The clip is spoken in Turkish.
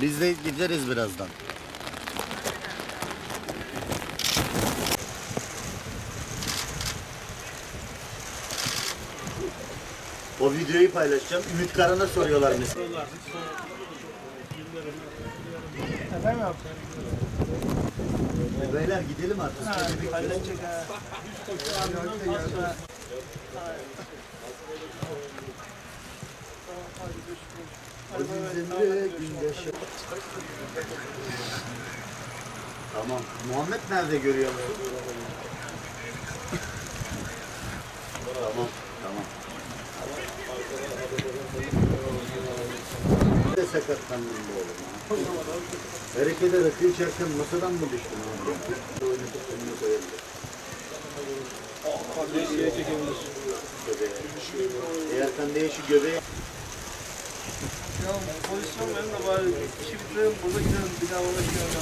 Biz de gideriz birazdan. O videoyu paylaşacağım. Ümit Karan'a soruyorlar mesela. Beyler gidelim artık. Azizimde gündeş. Tamam. Muhammed nerede görüyor? tamam, tamam. Ne de sakatlandım bu oğlum ha. Hareket ederek geçerken masadan mı düştün abi? Oynatıp önüne. Göbeğe. Eğer sen de şu göbeğe Ya pozisyon verin de bari işi bitirelim burada gidelim bir daha uğraşmayalım.